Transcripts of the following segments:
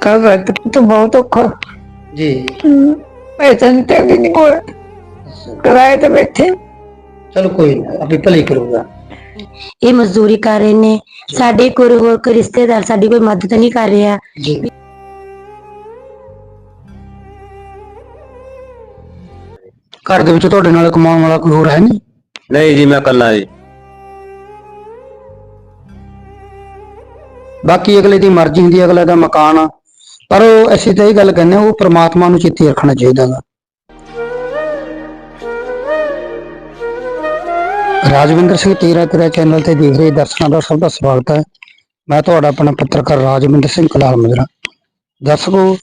ਕਾ ਵਕਤ ਤਾਂ ਬਹੁਤ ਔਖਾ ਜੀ ਪੈਸਾ ਨਹੀਂ ਤੇ ਵੀ ਨਹੀਂ ਕੋਲ ਕਿਰਾਏ ਤੇ ਬੈਠੇ ਚਲੋ ਕੋਈ ਨਾ ਆਪੇ ਭਲੇ ਕਰੂਗਾ ਇਹ ਮਜ਼ਦੂਰੀ ਕਰ ਰਹੇ ਨੇ ਸਾਡੇ ਕੋਈ ਹੋਰ ਕੋਈ ਰਿਸ਼ਤੇਦਾਰ ਸਾਡੀ ਕੋਈ ਮਦਦ ਨਹੀਂ ਕਰ ਰਿਹਾ ਜੀ ਘਰ ਦੇ ਵਿੱਚ ਤੁਹਾਡੇ ਨਾਲ ਕਮਾਉਣ ਵਾਲਾ ਕੋਈ ਹੋਰ ਹੈ ਨਹੀਂ ਨਹੀਂ ਜੀ ਮੈਂ ਕੱਲਾ ਜੀ ਬਾਕੀ ਅਗਲੇ ਦੀ ਮਰਜ਼ੀ ਹੁੰਦੀ ਹੈ ਅਗਲੇ ਦਾ ਮਕਾਨ ਆ ਪਰ ਉਹ ਅਸੀਂ ਤਾਂ ਇਹ ਗੱਲ ਕਹਿੰਦੇ ਹਾਂ, ਉਹ ਪ੍ਰਮਾਤਮਾ ਨੂੰ ਚਿੱਤੇ ਰੱਖਣਾ ਚਾਹੀਦਾ ਗਾ। ਰਾਜਵਿੰਦਰ ਸਿੰਘ ਤੇਰਾ ਤੇਰਾ ਚੈਨਲ ਤੇ ਦੇਖ ਰਹੇ ਦਰਸ਼ਕਾਂ ਦਾ ਸਭ ਦਾ ਸਵਾਗਤ ਹੈ। ਮੈਂ ਤੁਹਾਡਾ ਆਪਣਾ ਪੱਤਰਕਾਰ ਰਾਜਵਿੰਦਰ ਸਿੰਘ ਕਲਾਲ ਮਜਰਾ ਦਰਸ਼ਕੋ,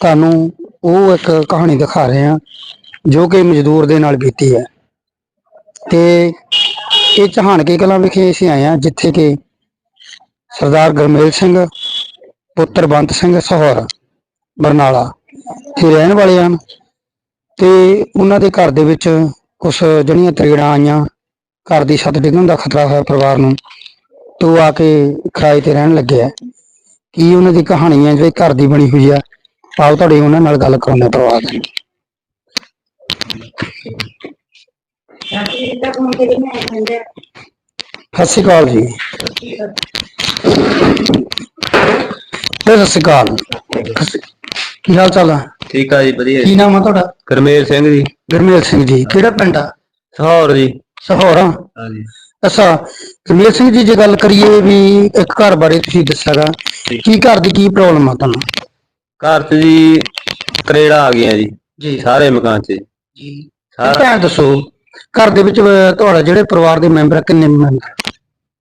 ਤੁਹਾਨੂੰ ਉਹ ਇੱਕ ਕਹਾਣੀ ਦਿਖਾ ਰਹੇ ਹਾਂ, ਜੋ ਕਿ ਮਜ਼ਦੂਰ ਦੇ ਨਾਲ ਬੀਤੀ ਹੈ। ਤੇ ਇਹ ਚਹਾਨਕੇ ਕਲਾਂ ਵਿਖੇ ਅਸੀਂ ਆਏ ਹਾਂ, ਜਿੱਥੇ ਕਿ ਸਰਦਾਰ ਗੁਰਮੇਲ ਸਿੰਘ, ਪੁੱਤਰ ਬੰਤ ਸਿੰਘ ਸਹੌਰ ਬਰਨਾਲਾ। ਤੇ ਰਹਿਣ ਵਾਲੇ ਹਨ ਤੇ ਉਹਨਾਂ ਦੇ ਘਰ ਦੇ ਵਿੱਚ ਕੁਝ ਜਿਹੜੀਆਂ ਤਰੇੜਾਂ ਆਈਆਂ ਘਰ ਦੀ ਛੱਤ ਡਿੱਗਣ ਦਾ ਖਤਰਾ ਹੋਇਆ ਪਰਿਵਾਰ ਨੂੰ ਤੇ ਆ ਕੇ ਕਿਰਾਏ ਤੇ ਰਹਿਣ ਲੱਗੇ ਆ। ਕੀ ਉਹਨਾਂ ਦੀ ਕਹਾਣੀ ਹੈ ਜਿਹੜੀ ਘਰ ਦੀ ਬਣੀ ਹੋਈ ਆ? ਆਓ ਤੁਹਾਡੀ ਉਹਨਾਂ ਨਾਲ ਗੱਲ ਕਰਾਉਂਦੇ ਹਾਂ ਪਰਿਵਾਰ ਦੀ ਸਤਿ ਸ਼੍ਰੀ ਅਕਾਲ ਜੀ। ਸਤਿ ਸ਼੍ਰੀ ਅਕਾਲ। ਕੀ ਹਾਲ ਚਾਲ ਹੈ ਠੀਕ ਆ ਜੀ ਵਧੀਆ ਜੀ। ਕੀ ਨਾਮ ਆ ਤੁਹਾਡਾ? ਕਰਮੇਲ ਸਿੰਘ ਜੀ। ਗੁਰਮੇਲ ਸਿੰਘ ਜੀ ਕਿਹੜਾ ਪਿੰਡ ਆ? ਸਹੌਰ ਜੀ। ਸਹੌਰਾ ਹਾਂਜੀ ਅੱਛਾ ਗੁਰਮੇਲ ਸਿੰਘ ਜੀ ਜੇ ਗੱਲ ਕਰੀਏ ਵੀ ਇੱਕ ਘਰ ਬਾਰੇ ਤੁਸੀਂ ਦੱਸਿਆਗਾ ਕੀ ਘਰ ਦੀ ਕੀ ਪ੍ਰੋਬਲਮ ਆ ਤੁਹਾਨੂੰ? ਘਰ 'ਚ ਜੀ ਤਰੇੜਾ ਆ ਗਈਆਂ ਜੀ ਜੀ। ਸਾਰੇ ਮਕਾਨ 'ਚ। ਜੀ। ਸਾਰਾ ਤਾਂ ਦੱਸੋ ਘਰ ਦੇ ਵਿੱਚ ਅਹ, ਤੁਹਾਡਾ ਜਿਹੜੇ ਪਰਿਵਾਰ ਦੇ ਮੈਂਬਰ ਆ, ਕਿੰਨੇ ਮੈਂਬਰ?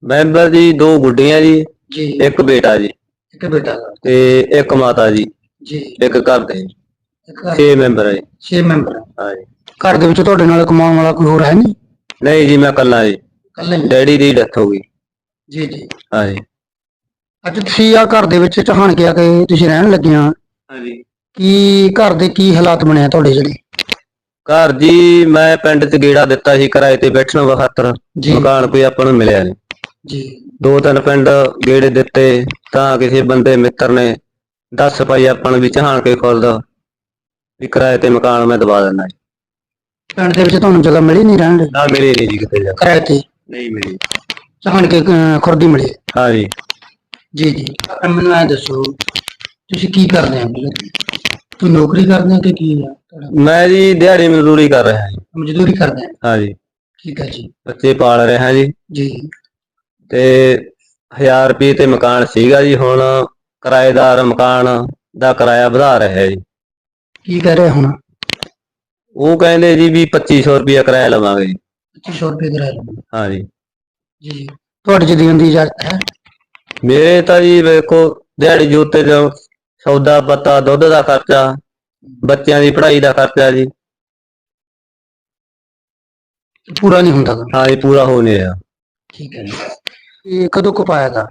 ਮੈਂਬਰ ਜੀ ਦੋ ਗੁੱਡੀਆਂ ਜੀ ਜੀ। ਇੱਕ ਬੇਟਾ ਜੀ। ਇੱਕ ਬੇਟਾ। ਤੇ ਇੱਕ ਮਾਤਾ ਜੀ। ਜੀ। ਇੱਕ ਘਰ ਦੇ। ਘਰ 6 ਮੈਂਬਰ ਹੈ ਜੀ। 6 ਮੈਂਬਰ। ਆ। ਹਾਂਜੀ ਘਰ ਦੇ ਵਿੱਚ ਤੁਹਾਡੇ ਨਾਲ ਕਮਾਉਣ ਵਾਲਾ ਕੋਈ ਹੋਰ ਹੈ ਨਹੀਂ? ਨਹੀਂ ਜੀ ਮੈਂ ਕੱਲਾ ਜੀ। ਇਕੱਲੇ ਹੀ? ਡੈਡੀ ਦੀ ਡੈਥ ਹੋ ਗਈ। ਜੀ ਜੀ। ਹਾਂਜੀ ਅੱਜ ਤੁਸੀਂ ਆ ਘਰ ਦੇ ਵਿੱਚ ਚਾਹਣ ਕੇ ਆ ਕੇ ਤੁਸੀਂ ਰਹਿਣ ਲੱਗਿਆ। ਹਾਂਜੀ ਕੀ ਘਰ ਦੇ ਕੀ ਹਾਲਾਤ ਬਣਿਆ ਤੁਹਾਡੇ ਜਿਹੜੇ? ਘਰ ਜੀ ਮੈਂ ਪਿੰਡ 'ਚ ਗੇੜਾ ਦਿੱਤਾ ਸੀ ਕਿਰਾਏ ਤੇ ਬੈਠਣ ਵਖਾਤਰ ਜੀ। ਮਕਾਨ ਕੋਈ ਆਪਾਂ ਨੂੰ ਮਿਲਿਆ ਨਹੀਂ। ਜੀ। ਦੋ ਤਿੰਨ ਪਿੰਡ ਗੇੜੇ ਦਿੱਤੇ ਤਾਂ ਕਿਸੇ ਬੰਦੇ ਮਿੱਤਰ ਨੇ ਦੱਸ ਪਾਈ ਆਪਾਂ ਨੂੰ ਵੀ ਚਾਹਣ ਕੇ ਖੁੱਲਦਾ ਵੀ ਕਿਰਾਏ ਤੇ ਮਕਾਨ ਮੈਂ ਦਵਾ ਦਿੰਦਾ ਜੀ। ਪਿੰਡ ਦੇ ਵਿੱਚ ਤੁਹਾਨੂੰ ਜਗ੍ਹਾ ਮਿਲੀ ਨਹੀਂ ਰਹਿਣ ਲਈ ਨਾ ਮੇਰੇ ਨਹੀਂ ਜੀ ਕਿਤੇ ਜਾ ਕਿਰਾਏ ਤੇ? ਨਹੀਂ ਮਿਲੀ। ਚਾਹਣ ਕੇ ਅਹ, ਖੁਰਦੀ ਮਿਲੀ? ਹਾਂ ਜੀ। ਜੀ ਜੀ। ਅਹ ਮੈਨੂੰ ਐ ਦੱਸੋ ਤੁਸੀਂ ਕੀ ਕਰਦੇ ਆ ਤੁਸੀਂ ਨੌਕਰੀ ਕਰਦੇ ਆ ਕਿ ਕੀ ਤੁਹਾਡਾ? ਮੈਂ ਜੀ ਦਿਹਾੜੀ ਮਜ਼ਦੂਰੀ ਕਰ ਰਿਹਾ ਜੀ। ਮਜ਼ਦੂਰੀ ਕਰਦੇ ਆ ਹਾਂ ਜੀ। ਠੀਕ ਹੈ ਜੀ। ਬੱਚੇ ਪਾਲ ਰਿਹਾ ਜੀ। ਜੀ। ਤੇ 1000 ਰੁਪਏ ਤੇ ਮਕਾਨ ਸੀਗਾ ਜੀ। ਹੁਣ ਕਿਰਾਏਦਾਰ ਮਕਾਨ ਦਾ ਕਿਰਾਇਆ ਵਧਾ ਰਿਹਾ ਜੀ। ਕੀ ਕਹਿ ਰਹੇ ਹੁਣ? ਉਹ ਕਹਿੰਦੇ ਜੀ ਵੀ 2500 ਰੁਪਏ ਕਿਰਾਇਆ ਲਵਾਂਗੇ ਜੀ। 2500 ਰੁਪਏ ਕਿਰਾਇਆ। ਹਾਂ ਜੀ। ਜੀ ਤੁਹਾਡੇ ਚ ਦੇਣ ਦੀ ਇਜਾਜ਼ਤ ਹੈ? ਮੇਰੇ ਤਾਂ ਜੀ ਵੇਖੋ ਦਿਹਾੜੀ ਜੋਤੇ ਜੋ ਸੌਦਾ ਪੱਤਾ ਦੁੱਧ ਦਾ ਖਰਚਾ ਬੱਚਿਆਂ ਦੀ ਪੜ੍ਹਾਈ ਦਾ ਖਰਚਾ ਜੀ। ਪੂਰਾ ਨਹੀਂ ਹੁੰਦਾ ਗਾ। ਹਾਂ ਜੀ ਪੂਰਾ ਹੋ ਨਹੀਂ ਰਿਹਾ। ਠੀਕ ਹੈ ਜੀ। ਇਹ ਕਦੋਂ ਕੁ ਪਾਇਆ ਗਾ?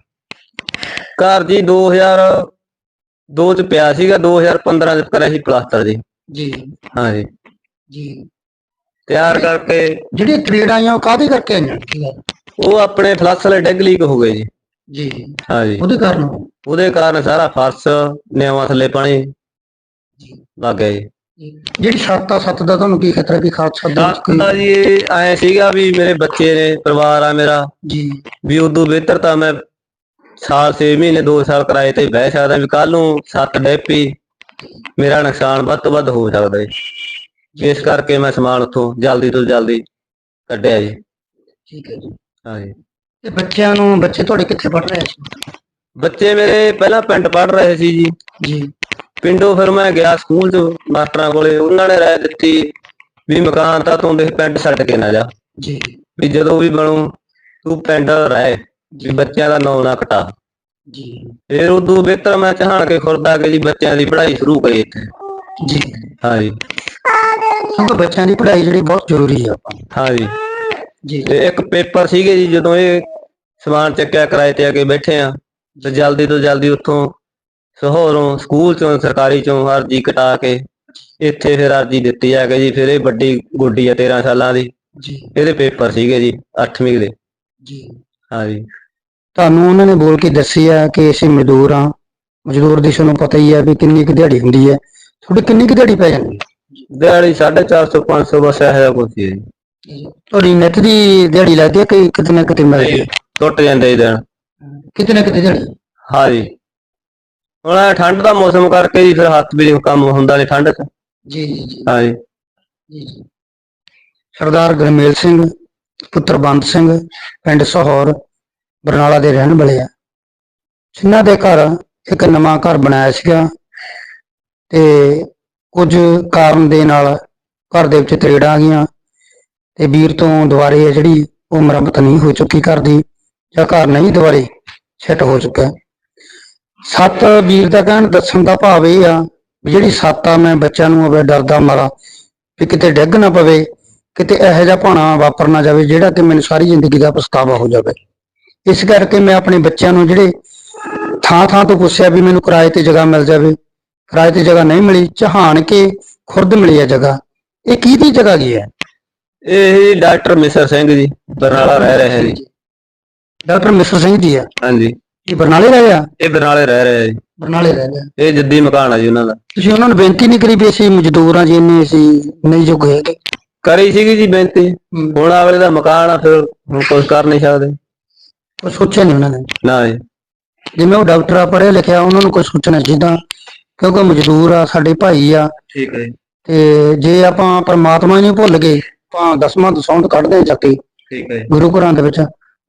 ਘਰ ਜੀ 2002 ਚ ਪਿਆ ਸੀਗਾ 2015 ਚ ਕਰਿਆ ਸੀ ਪਲਾਸਟਰ ਜੀ। ਜੀ। ਹਾਂ ਜੀ। ਜੀ ਤਿਆਰ ਕਰਕੇ ਜਿਹੜੀਆਂ ਟ੍ਰੇਡ ਆਈਆਂ ਉਹ ਕਾਹਦੇ ਕਰਕੇ ਆਈਆਂ? ਕੀ ਗੱਲ? ਉਹ ਆਪਣੇ ਫਲਸਲੇ ਡਿੱਗ ਲੀਕ ਹੋ ਗਏ ਜੀ। ਜੀ। ਹਾਂ ਜੀ ਉਹਦੇ ਕਾਰਨ? ਉਹਦੇ ਕਾਰਨ ਸਾਰਾ ਫਰਸ਼ ਨਿਆਵਾਂ ਥੱਲੇ ਪਾਣੀ ਲੱਗ ਗਿਆ ਜੀ। ਜਿਹੜੀ ਸੱਤ ਆ ਸੱਤ ਦਾ ਤੁਹਾਨੂੰ ਕੀ ਖਤਰਾ ਕੀ ਖਾਦਸਾ ਦੇ? ਕੋਈ ਤਾਂ ਜੀ ਐ ਸੀਗਾ ਵੀ ਮੇਰੇ ਬੱਚੇ ਨੇ ਪਰਿਵਾਰ ਆ ਮੇਰਾ। ਜੀ। ਵੀ ਉਦੋਂ ਬਿਹਤਰ ਤਾਂ ਮੈਂ ਸਾਲ 6 ਮਹੀਨੇ 2 ਸਾਲ ਕਿਰਾਏ ਤੇ ਬਹਿ ਸਕਦਾ ਵੀ ਕੱਲ ਨੂੰ ਸੱਤ ਡੈਪੀ ਮੇਰਾ ਨੁਕਸਾਨ ਵੱਧ ਤੋਂ ਵੱਧ ਹੋ ਸਕਦਾ ਹੈ ਇਸ ਕਰਕੇ ਮੈਂ ਸਮਾਨ ਉੱਥੋਂ ਜਲਦੀ ਤੋਂ ਜਲਦੀ ਕੱਢਿਆ ਜੀ। ਠੀਕ ਹੈ ਜੀ। ਹਾਂਜੀ। ਤੇ ਬੱਚਿਆਂ ਨੂੰ ਬੱਚੇ ਤੁਹਾਡੇ ਕਿੱਥੇ ਪੜ ਰਹੇ ਸੀ? ਬੱਚੇ ਮੇਰੇ ਪਹਿਲਾਂ ਪਿੰਡ ਪੜ ਰਹੇ ਸੀ ਜੀ। ਜੀ। ਪਿੰਡੋਂ ਫਿਰ ਮੈਂ ਗਿਆ ਸਕੂਲ 'ਚ ਮਾਸਟਰਾਂ ਕੋਲੇ ਉਹਨਾਂ ਨੇ ਰਾਏ ਦਿੱਤੀ ਵੀ ਮਕਾਨ ਤਾਂ ਤੂੰ ਦੇਖ ਪਿੰਡ ਛੱਡ ਕੇ ਨਾ ਜਾ। ਜੀ। ਵੀ ਜਦੋਂ ਵੀ ਬਣੂ ਤੂੰ ਪਿੰਡ ਰਹਿ। ਵੀ ਬੱਚਿਆਂ ਦਾ ਨਾਂ ਨਾ ਕਟਾ। ਜੀ। ਫਿਰ ਉਦੋਂ ਬਿਹਤਰ ਮੈਂ ਚਾਹਣ ਕੇ ਖੁਰਦਾ ਕਿ ਜੀ ਬੱਚਿਆਂ ਦੀ ਪੜ੍ਹਾਈ ਸ਼ੁਰੂ ਕਰੀ ਇੱਥੇ। ਜੀ। ਹਾਂਜੀ। ਕਿਉਂਕਿ ਬੱਚਿਆਂ ਦੀ ਪੜ੍ਹਾਈ ਜਿਹੜੀ ਬਹੁਤ ਜ਼ਰੂਰੀ ਹੈ ਆਪਾਂ। ਹਾਂਜੀ। ਜੀ। ਤੇ ਇੱਕ ਪੇਪਰ ਸੀਗੇ ਜੀ ਜਦੋਂ ਇਹ ਸਮਾਨ ਚੱਕਿਆ ਕਿਰਾਏ ਤੇ ਆ ਕੇ ਬੈਠੇ ਆ ਤੇ ਜਲਦੀ ਤੋਂ ਜਲਦੀ ਉੱਥੋਂ ਸਹੋਰੋਂ ਸਕੂਲ ਚੋਂ ਸਰਕਾਰੀ ਚੋਂ ਅਰਜੀ ਕਟਾ ਕੇ ਇੱਥੇ ਫਿਰ ਅਰਜੀ ਦਿੱਤੀ ਆ ਕਿ ਜੀ ਫਿਰ ਇਹ ਵੱਡੀ ਗੁੱਡੀ ਆ 13 ਸਾਲਾਂ ਦੀ। ਜੀ। ਇਹਦੇ ਪੇਪਰ ਸੀਗੇ ਜੀ 8ਵੀਂ ਦੇ। ਜੀ। ਹਾਂਜੀ। ਤੁਹਾਨੂੰ ਉਹਨਾਂ ਨੇ ਬੋਲ ਕੇ ਦੱਸਿਆ ਕਿ ਅਸੀਂ ਮਜ਼ਦੂਰ ਹਾਂ। ਮਜ਼ਦੂਰ ਦੀ ਤੁਹਾਨੂੰ ਪਤਾ ਹੀ ਹੈ ਵੀ ਕਿੰਨੀ ਕੁ ਦਿਹਾੜੀ ਹੁੰਦੀ ਹੈ। ਤੁਹਾਡੀ ਕਿੰਨੀ ਕੁ ਦਿਹਾੜੀ ਪੈ ਜਾਂਦੀ ਹੈ? ਦਿਹਾੜੀ 450 500 ਬਸ ਇਹੋ ਜਿਹਾ ਹੀ ਹੈ ਜੀ। ਤੁਹਾਡੀ ਨਿੱਤ ਦੀ ਦਿਹਾੜੀ ਲੱਗਦੀ ਹੈ ਕਿ ਕਿਤੇ ਨਾ ਕਿਤੇ ਮਿਲਦੀ ਹੈ? ਟੁੱਟ ਜਾਂਦੇ ਜੀ ਦਿਨ ਕਿਤੇ ਨਾ ਕਿਤੇ ਦਿਹਾੜੀ? ਹਾਂ ਜੀ। ਹੁਣ ਇਹ ਠੰਡ ਦਾ ਮੌਸਮ ਕਰਕੇ ਜੀ ਫਿਰ ਹੱਥ ਵੀ ਕੰਮ ਹੁੰਦਾ ਨਹੀਂ ਠੰਡ 'ਚ। ਜੀ ਜੀ ਜੀ। ਹਾਂ ਜੀ। ਜੀ ਜੀ। ਸਰਦਾਰ ਗਰਮੇਲ ਸਿੰਘ ਪੁੱਤਰ ਬੰਦ ਸਿੰਘ ਪਿੰਡ ਸਹੌਰ ਬਰਨਾਲਾ ਦੇ ਰਹਿਣ ਵਾਲੇ ਆ। ਜਿਨ੍ਹਾਂ ਦੇ ਘਰ ਇੱਕ ਨਵਾਂ ਘਰ ਬਣਾਇਆ ਸੀਗਾ ਤੇ ਕੁਝ ਕਾਰਨ ਦੇ ਨਾਲ ਘਰ ਦੇ ਵਿੱਚ ਤਰੇੜਾਂ ਆ ਗਈਆਂ ਤੇ ਵੀਰ ਤੋਂ ਦੁਬਾਰੇ ਹੈ ਜਿਹੜੀ ਉਹ ਮੁਰੰਮਤ ਨਹੀਂ ਹੋ ਚੁੱਕੀ ਘਰ ਦੀ ਜਾਂ ਘਰ ਨਹੀਂ ਦੁਬਾਰੇ ਸੈੱਟ ਹੋ ਚੁੱਕਾ। ਸੱਤ ਵੀਰ ਦਾ ਕਹਿਣ ਦੱਸਣ ਦਾ ਭਾਵ ਇਹ ਆ ਵੀ ਜਿਹੜੀ ਸੱਤ ਆ, ਮੈਂ ਬੱਚਿਆਂ ਨੂੰ ਅਵੇ ਡਰਦਾ ਮਾਰਾ ਵੀ ਕਿਤੇ ਡਿੱਗ ਨਾ ਪਵੇ, ਕਿਤੇ ਇਹੋ ਜਿਹਾ ਭਾਣਾ ਵਾਪਰ ਨਾ ਜਾਵੇ ਜਿਹੜਾ ਕਿ ਮੈਨੂੰ ਸਾਰੀ ਜ਼ਿੰਦਗੀ ਦਾ ਪਛਤਾਵਾ ਹੋ ਜਾਵੇ। ਇਸ ਕਰਕੇ ਮੈਂ ਆਪਣੇ ਬੱਚਿਆਂ ਨੂੰ ਜਿਹੜੇ ਥਾਂ ਥਾਂ ਤੋਂ ਪੁੱਛਿਆ ਵੀ ਮੈਨੂੰ ਕਿਰਾਏ ਤੇ ਜਗ੍ਹਾ ਮਿਲ ਜਾਵੇ ਕਿਰਾਏ ਤੇ ਜਗ੍ਹਾ ਨਹੀਂ ਮਿਲੀ ਚਹਾਨ ਕੇ ਖੁਰਦ ਮਿਲੀ ਹੈ ਜਗ੍ਹਾ। ਇਹ ਕਿਹਦੀ ਜਗ੍ਹਾ ਕੀ ਹੈ? ਇਹ ਡਾਕਟਰ ਮਿਸਰ ਸਿੰਘ ਜੀ ਬਰਨਾਲਾ ਰਹਿ ਰਹੇ ਹੈ। ਜੀ ਡਾਕਟਰ ਮਿਸਰ ਸਿੰਘ ਜੀ ਆ? ਹਾਂਜੀ। ਇਹ ਬਰਨਾਲੇ ਰਹੇ ਆ ਇਹ ਬਰਨਾਲੇ ਰਹਿ ਰਹੇ ਹੈ ਜੀ। ਬਰਨਾਲੇ ਰਹਿ ਆ ਇਹ ਜੱਦੀ ਮਕਾਨ ਆ ਜੀ ਉਹਨਾਂ ਦਾ। ਤੁਸੀਂ ਉਹਨਾਂ ਨੂੰ ਬੇਨਤੀ ਨਹੀਂ ਕਰੀ ਵੀ ਅਸੀਂ ਮਜ਼ਦੂਰ ਆ ਜੀ ਇੰਨੇ ਅਸੀਂ ਨਹੀਂ ਜੋਗ ਹੈਗੇ। ਕਰੀ ਸੀਗੀ ਜੀ ਬੇਨਤੀ। ਹੁਣ ਅਗਲੇ ਦਾ ਮਕਾਨ ਆ ਫਿਰ ਹੁਣ ਕੁਝ ਕਰ ਨਹੀਂ ਸਕਦੇ। ਉਹ ਸੋਚਿਆ ਨਹੀਂ ਉਹਨਾਂ ਨੇ। ਨਾ ਜੀ। ਜਿਵੇਂ ਉਹ ਡਾਕਟਰ ਆ ਪੜ੍ਹਿਆ ਲਿਖਿਆ ਉਹਨਾਂ ਨੂੰ ਕੋਈ ਸੋਚਣਾ ਚਾਹੀਦਾ। ਕਿਉਂਕਿ ਮਜ਼ਦੂਰ ਆ ਸਾਡੇ ਭਾਈ ਆ। ਠੀਕ ਹੈ ਜੀ। ਤੇ ਜੇ ਆਪਾਂ ਪਰਮਾਤਮਾ ਨਹੀਂ ਭੁੱਲ ਗਏ ਆਪਾਂ ਦਸਵਾਂ ਦਸੌਂਦ ਕੱਢਦੇ ਹਾਂ ਚੱਕੀ ਠੀਕ ਹੈ ਜੀ। ਗੁਰੂ ਘਰਾਂ ਦੇ ਵਿੱਚ।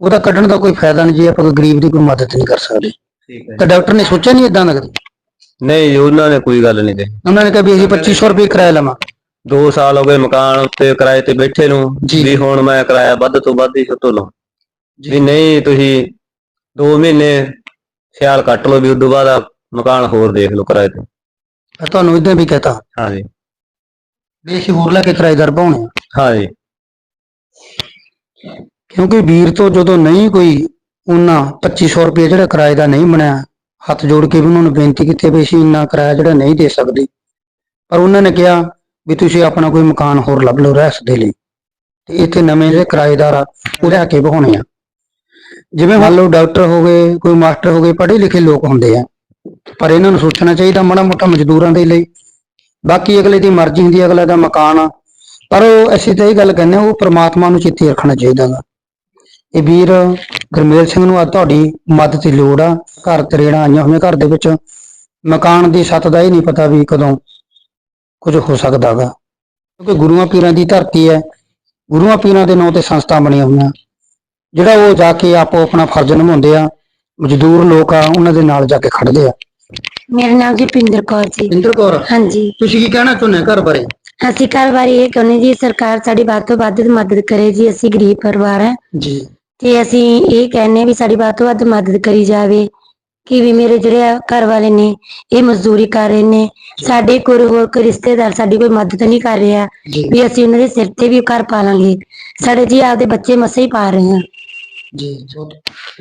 ਉਹਦਾ ਕੱਢਣ ਦਾ ਕੋਈ ਫਾਇਦਾ ਨਹੀਂ ਜੇ ਆਪਾਂ ਕੋਈ ਗਰੀਬ ਦੀ ਕੋਈ ਮਦਦ ਨਹੀਂ ਕਰ ਸਕਦੇ। ਠੀਕ ਹੈ ਤਾਂ ਡਾਕਟਰ ਨੇ ਸੋਚਿਆ ਨਹੀਂ ਇਦਾਂ ਦਾ ਕਦੇ? ਨਹੀਂ ਉਹਨਾਂ ਨੇ ਕੋਈ ਗੱਲ ਨਹੀਂ ਕਹੀ। ਉਹਨਾਂ ਨੇ ਕਿਹਾ ਵੀ ਅਸੀਂ 2500 ਰੁਪਏ ਕਿਰਾਇਆ ਲਵਾਂ। 2 ਸਾਲ ਹੋ ਗਏ ਮਕਾਨ ਉੱਤੇ ਕਿਰਾਏ ਤੇ ਬੈਠੇ ਨੂੰ। ਜੀ। ਵੀ ਹੁਣ ਮੈਂ ਕਿਰਾਇਆ ਵੱਧ ਤੋਂ ਵੱਧ ਹੀ ਤੋਂ ਲਵਾਂ। ਵੀ ਨਹੀਂ ਤੁਸੀਂ 2 ਮਹੀਨੇ ਖਿਆਲ ਕੱਟ ਲਓ ਵੀ ਉਦੋਂ ਬਾਅਦ ਮਕਾਨ ਹੋਰ ਦੇਖ ਲਓ ਕਿਰਾਏ ਤੇ। ਤਾਂ ਤੁਹਾਨੂੰ ਇਦਾਂ ਵੀ ਕਹਤਾ। ਹਾਂ ਜੀ ਵੀ ਅਸੀਂ ਹੋਰ ਲੈ ਕੇ ਕਿਰਾਏਦਾਰ ਪਾਉਣੇ ਆ। ਹਾਂ ਜੀ ਕਿਉਂਕਿ ਵੀਰ ਤੋਂ ਜਦੋਂ ਨਹੀਂ ਕੋਈ ਉਹਨਾਂ 2500 ਰੁਪਏ ਜਿਹੜਾ ਕਿਰਾਏ ਦਾ ਨਹੀਂ ਬਣਿਆ ਹੱਥ ਜੋੜ ਕੇ ਵੀ ਉਹਨਾਂ ਨੂੰ ਬੇਨਤੀ ਕੀਤੀ ਵੀ ਅਸੀਂ ਇੰਨਾ ਕਿਰਾਇਆ ਜਿਹੜਾ ਨਹੀਂ ਦੇ ਸਕਦੇ। ਪਰ ਉਹਨਾਂ ਨੇ ਕਿਹਾ ਵੀ ਤੁਸੀਂ ਆਪਣਾ ਕੋਈ ਮਕਾਨ ਹੋਰ ਲੱਭ ਲਓ ਰਹਿਸ ਦੇ ਲਈ। ਤੇ ਇੱਥੇ ਨਵੇਂ ਜਿਹੜੇ ਕਿਰਾਏਦਾਰ ਆ ਉਹ ਲੈ ਕੇ ਬਹਾਉਣੇ ਆ। ਜਿਵੇਂ ਮੰਨ ਲਓ ਡਾਕਟਰ ਹੋ ਗਏ, ਕੋਈ ਮਾਸਟਰ ਹੋ ਗਏ, ਪੜ੍ਹੇ ਲਿਖੇ ਲੋਕ ਹੁੰਦੇ ਆ। ਪਰ ਇਹਨਾਂ ਨੂੰ ਸੋਚਣਾ ਚਾਹੀਦਾ ਮਾੜਾ ਮੋਟਾ ਮਜ਼ਦੂਰਾਂ ਦੇ ਲਈ। ਬਾਕੀ ਅਗਲੇ ਦੀ ਮਰਜ਼ੀ ਹੁੰਦੀ ਹੈ ਅਗਲੇ ਦਾ ਮਕਾਨ ਆ। ਪਰ ਉਹ ਅਸੀਂ ਤਾਂ ਇਹ ਗੱਲ ਕਹਿੰਦੇ ਹਾਂ ਉਹ ਪ੍ਰਮਾਤਮਾ ਨੂੰ ਚਿੱਤੇ ਰੱਖਣਾ ਚਾਹੀਦਾ ਗਾ। ਇਹ ਵੀਰ ਗੁਰਮੇਲ ਸਿੰਘ ਨੂੰ ਅੱਜ ਤੁਹਾਡੀ ਮਦਦ ਦੀ ਲੋੜ ਆ। ਘਰ ਤਰੇੜਾਂ ਆਈਆਂ ਹੋਈਆਂ ਘਰ ਦੇ ਵਿੱਚ। ਮਕਾਨ ਦੀ ਛੱਤ ਦਾ ਇਹ ਨਹੀਂ ਪਤਾ ਵੀ ਕਦੋਂ ਕੁਝ ਹੋ ਸਕਦਾ ਗਾ। ਕਿਉਂਕਿ ਗੁਰੂਆਂ ਪੀਰਾਂ ਦੀ ਧਰਤੀ ਹੈ। ਗੁਰੂਆਂ ਪੀਰਾਂ ਦੇ ਨਾਂ ਤੇ ਸੰਸਥਾ ਬਣੀਆਂ ਹੋਈਆਂ। ਜਿਹੜਾ ਉਹ ਜਾ ਕੇ ਆਪੋ ਆਪਣਾ ਫਰਜ਼ ਨਿਭਾਉਂਦੇ ਆ ਮਜ਼ਦੂਰ ਲੋਕ ਆ ਉਹਨਾਂ ਦੇ ਨਾਲ ਜਾ ਕੇ ਖੜਦੇ ਆ। ਮੇਰਾ ਨਾਮ ਜੀ ਪਿੰਦਰ ਕੌਰ ਜੀ। ਇੰਦਰ ਕੌਰ? ਹਾਂਜੀ। ਤੁਸੀਂ ਕੀ ਕਹਿਣਾ ਚਾਹੁੰਦੇ ਘਰ ਬਾਰੇ? ਅਸੀਂ ਘਰ ਬਾਰੇ ਇਹ ਕਹਿੰਦੇ ਜੀ ਸਰਕਾਰ ਸਾਡੀ ਵੱਧ ਤੋਂ ਵੱਧ ਮਦਦ ਕਰੇ ਜੀ ਅਸੀਂ ਗਰੀਬ ਪਰਿਵਾਰ ਹੈ ਜੀ। ਤੇ ਅਸੀਂ ਇਹ ਕਹਿੰਨੇ ਵੀ ਸਾਡੀ ਵੱਧ ਤੋਂ ਵੱਧ ਮਦਦ ਕਰੀ ਜਾਵੇ ਕਿ ਵੀ ਮੇਰੇ ਜਿਹੜੇ ਘਰ ਵਾਲੇ ਨੇ ਇਹ ਮਜ਼ਦੂਰੀ ਕਰ ਰਹੇ ਨੇ। ਸਾਡੇ ਕੋਈ ਹੋਰ ਕੋਈ ਰਿਸ਼ਤੇਦਾਰ ਸਾਡੀ ਕੋਈ ਮਦਦ ਨਹੀਂ ਕਰ ਰਿਹਾ ਜੀ। ਵੀ ਅਸੀਂ ਉਹਨਾਂ ਦੇ ਸਿਰ ਤੇ ਵੀ ਘਰ ਪਾ ਲਾਂਗੇ ਸਾਡੇ ਜੀ ਆਪਦੇ ਬੱਚੇ ਮਸੇ ਹੀ ਪਾ ਰਹੇ ਹਾਂ। ਜੀ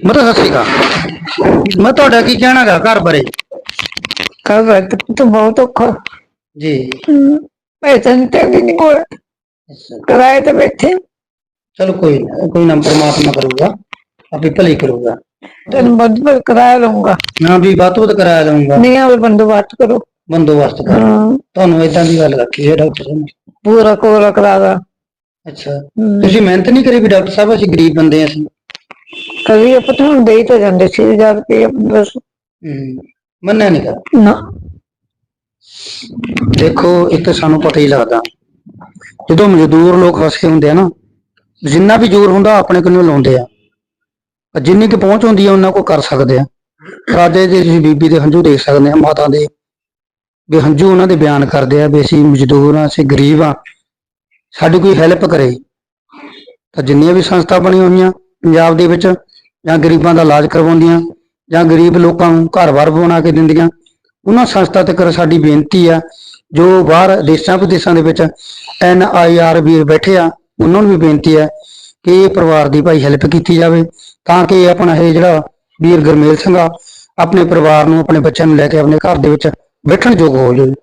ਮਤਲਬ ਸਤਿ ਸ਼੍ਰੀ ਅਕਾਲ। ਮੈਂ ਤੁਹਾਡਾ ਕੀ ਕਹਿਣਾਗਾ ਘਰ ਬਾਰੇ? ਕਰ ਵਕਤ ਤਾਂ ਬਹੁਤ ਔਖਾ। ਜੀ। ਪੈਸੇ ਨਹੀਂ ਤੇ ਵੀ ਨਹੀਂ ਕੋਲ ਕਿਰਾਏ ਤੇ ਬੈਠੇ। ਚਲੋ ਕੋਈ ਨਾ ਕੋਈ ਨਾ ਪਰਮਾਤਮਾ ਕਰੂਗਾ। ਆਪੇ ਭਲੇ ਕਰੂਗਾ। ਤੈਨੂੰ ਬੰਦ ਕਿਰਾਇਆ ਲਊਂਗਾ। ਨਾ ਵੀ ਬਾਤ ਬਾਤ ਕਰਾਇਆ ਜਾਊਗਾ ਨਹੀਂ ਆਵੇ ਬੰਦੋਬਸਤ ਕਰੋ। ਬੰਦੋਬਸਤ ਕਰ। ਹਾਂ, ਤੁਹਾਨੂੰ ਇਦਾਂ ਦੀ ਗੱਲ ਰੱਖੀ ਹੈ ਡਾਕਟਰ ਸਾਹਿਬ ਨੇ। ਪੂਰਾ ਕੋਰਾ ਕਰਾਗਾ ਅੱਛਾ। ਤੁਸੀਂ ਮਿਹਨਤ ਨਹੀਂ ਕਰੀ ਵੀ ਡਾਕਟਰ ਸਾਹਿਬ ਅਸੀਂ ਗਰੀਬ ਬੰਦੇ ਹਾਂ ਅਸੀਂ ਕਦੀ ਆਪਾਂ ਤੁਹਾਨੂੰ ਦੇ ਹੀ ਤਾਂ ਜਾਂਦੇ ਸੀ 1000 ਰੁਪਏ ਬਸ ਹੂੰ ਮੰਨਿਆ ਨਹੀਂ ਕਰ ਨਾ। ਦੇਖੋ ਇੱਕ ਸਾਨੂੰ ਪਤਾ ਹੀ ਲੱਗਦਾ। ਜਦੋਂ ਮਜ਼ਦੂਰ ਲੋਕ ਫਸੇ ਹੁੰਦੇ ਆ ਨਾ ਜਿੰਨਾ ਵੀ ਜ਼ੋਰ ਹੁੰਦਾ ਆਪਣੇ ਕੋਲੋਂ ਲਾਉਂਦੇ ਆ। ਪਰ ਜਿੰਨੀ ਕੁ ਪਹੁੰਚ ਹੁੰਦੀ ਆ ਉਹਨਾਂ ਕੋ ਕਰ ਸਕਦੇ ਆ। ਰਾਜੇ ਦੇ ਤੁਸੀਂ ਬੀਬੀ ਦੇ ਹੰਝੂ ਦੇਖ ਸਕਦੇ ਆ ਮਾਤਾ ਦੇ। ਵੀ ਹੰਝੂ ਉਹਨਾਂ ਦੇ ਬਿਆਨ ਕਰਦੇ ਆ ਵੀ ਅਸੀਂ ਮਜ਼ਦੂਰ ਆ ਅਸੀਂ ਗਰੀਬ ਆ। ਸਾਡੀ ਕੋਈ ਹੈਲਪ ਕਰੇ। ਤਾਂ ਜਿੰਨੀਆਂ ਵੀ ਸੰਸਥਾ ਬਣੀਆਂ ਹੋਈਆਂ ਪੰਜਾਬ ਦੇ ਵਿੱਚ ਜਾਂ ਗਰੀਬਾਂ ਦਾ ਇਲਾਜ ਕਰਵਾਉਂਦੀਆਂ, ਜਾਂ ਗਰੀਬ ਲੋਕਾਂ ਨੂੰ ਘਰ-ਬਾਰ ਬਣਾ ਕੇ ਦਿੰਦੀਆਂ। ਉਹਨਾਂ ਸੰਸਥਾ ਤੱਕ ਸਾਡੀ ਬੇਨਤੀ ਆ, ਜੋ ਬਾਹਰ ਦੇਸ਼ਾਂ ਵਿਦੇਸ਼ਾਂ ਦੇ ਵਿੱਚ ਐਨ ਆਈ ਆਰ ਵੀਰ ਬੈਠੇ ਆ, ਉਹਨਾਂ ਨੂੰ ਵੀ ਬੇਨਤੀ ਹੈ ਕਿ ਪਰਿਵਾਰ ਦੀ ਭਾਈ ਹੈਲਪ ਕੀਤੀ ਜਾਵੇ, ਤਾਂ ਕਿ ਆਪਣਾ ਇਹ ਜਿਹੜਾ ਵੀਰ ਗੁਰਮੇਲ ਸਿੰਘ ਆ, ਆਪਣੇ ਪਰਿਵਾਰ ਨੂੰ, ਆਪਣੇ ਬੱਚਿਆਂ ਨੂੰ ਲੈ ਕੇ ਆਪਣੇ ਘਰ ਦੇ ਵਿੱਚ ਬੈਠਣ ਯੋਗ ਹੋ ਜਾਵੇ।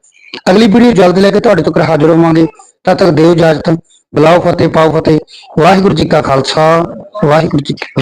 ਅਗਲੀ ਵੀਡੀਓ ਜਲਦ ਲੈ ਕੇ ਤੁਹਾਡੇ ਤੱਕ ਹਾਜ਼ਰ ਹੋਵਾਂਗੇ। ਤਦ ਤੱਕ ਦਿਓ ਇਜਾਜ਼ਤ। ਬੁਲਾਓ ਫਤਿਹ, ਪਾਓ ਫਤਿਹ। ਵਾਹਿਗੁਰੂ ਜੀ ਕਾ ਖਾਲਸਾ, ਵਾਹਿਗੁਰੂ ਜੀ ਕੀ